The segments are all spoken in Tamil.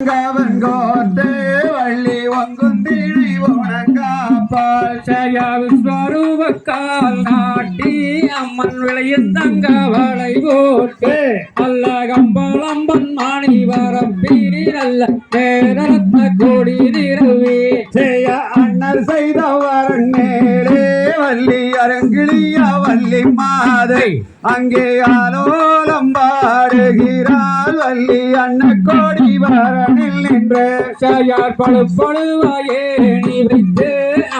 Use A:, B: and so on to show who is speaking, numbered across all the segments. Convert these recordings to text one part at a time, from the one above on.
A: கவன் கோத்தே வள்ளி ஒங்குந்திழி உனக்காப்பால்
B: ஜெய விஸ்வரூபக்கால் நாட்டி அம்மன் விளையின் தங்க வளை போட்டு அல்ல கம்பளம்பன் மாணி வரப்பி நல்ல பேரத்த கொடி நிறவே
A: செய்ய அண்ணர் செய்த வரன் மேலே வள்ளி அரங்கிளியா வள்ளி மாதை. அங்கே ஆலோலம் பாடுகிறாள் வள்ளி அண்ண கோடி நின்று
B: ஜெயார் பழு பழுவாயே நீ வைத்து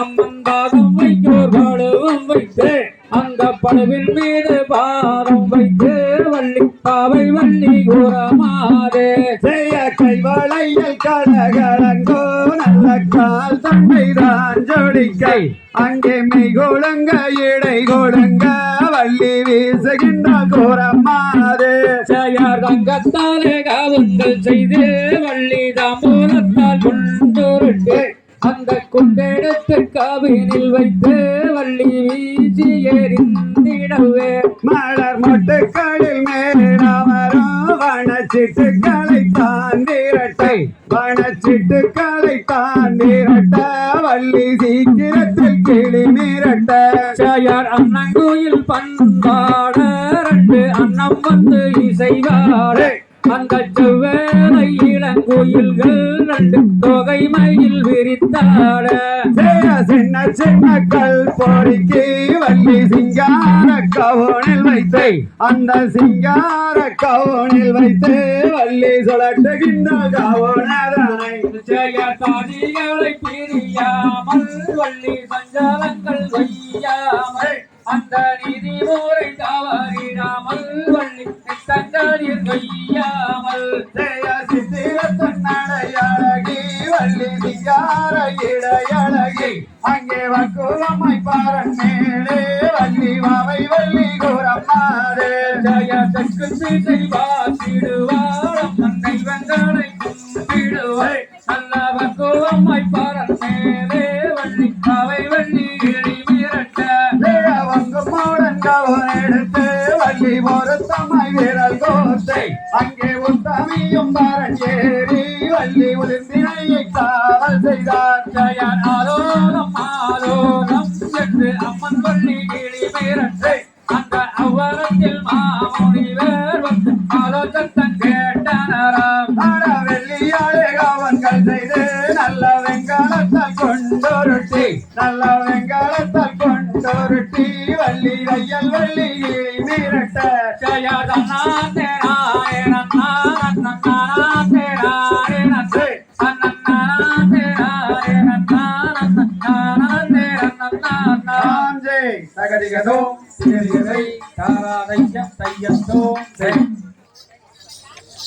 B: அம்மன் பாதம் வைக்கோர் பழுவும் வைத்து அந்த பழுவின் மீது பாதம் வைத்து வள்ளி பாவை வள்ளி கூறமாதே
A: செய்ய கைவளையல் கலகலங்கோ நல்ல கால் தண்டைதான் ஜோடிக்கை அங்கே மெய் கொழுங்க இடை கொழுங்க வள்ளி வீசுகின்ற கோரம்மாதே
B: ஜெயார் தங்கத்தாலே காவுங்கள் செய்து வள்ளி குண்டெடுத்து காவினில் வைத்து வள்ளி வீசி எறிந்திடவே
A: மலர் மொட்டுக்களில் மேலமரும் வனச்சிட்டுக்களை தாண்டிரட்டை வனச்சிட்டுக்களை தாண்டிரட்ட வள்ளி சீக்கிரத்தில் கிளி மிரட்ட.
B: ஜெயார் அண்ணங்குயில் பண்பாட ரெண்டு அன்னம் வந்து இசைவாட அந்த செவ்வேளை இளங்குயில்கள் ரெண்டு தொகை மயில் விரித்தாட.
A: சின்ன சின்ன கல் பொறுக்கி வள்ளி சிங்கார கவுனில் வைத்து அந்த சிங்கார கவுனில் வைத்து வள்ளி சுழட்டுகின்ற கவுனதனை
B: ஜெய தாதிகளை பிரியாமல் வள்ளி சஞ்சலங்கள் வையாமல் அந்த நீதி முறை தவறிடாமல்
A: சித்திரத்தன் வள்ளி சிங்கார இடையழகி அங்கே வக்குவமாய் பாரன் மேலே வள்ளி வாவை வள்ளி கூறம்மாறு
B: ஜெய தெற்கு திசை வாசிடுவாள் மண்ணை வெங்கனை நல்ல பக்குவமாய் பாரன் மேலே வள்ளி அவை வள்ளி இழி மிரட்ட.
A: மோடன் கவன் எடுத்து வள்ளி விரல் கோத்தை அங்கே உத்தமியும் பாரன் ஏறி தள்ளி ஒரு உதிர்ந்தினையை காவல் செய்தார்.
B: ஜெயன் ஆலோலம் ஆலோலம் என்று அம்மன் வள்ளி கிளி மிரட்டு அந்த அவ்வரத்தில் மாமுனிவர் வந்து ஆலோசத்தன் கேட்டனராம்.
A: ஆட வெள்ளியாளே காவன்கள் செய்து நல்ல வெங்காலத்தால் கொண்டொருட்டி நல்ல வெங்காலத்தால் கொண்டொருட்டி வள்ளி தையல் வள்ளி கிளி மிரட்ட.
B: ஜெயதனா நாராயணன் நாராயணன்
A: சாஞ்சே சகதிகதோ
B: தையந்தோ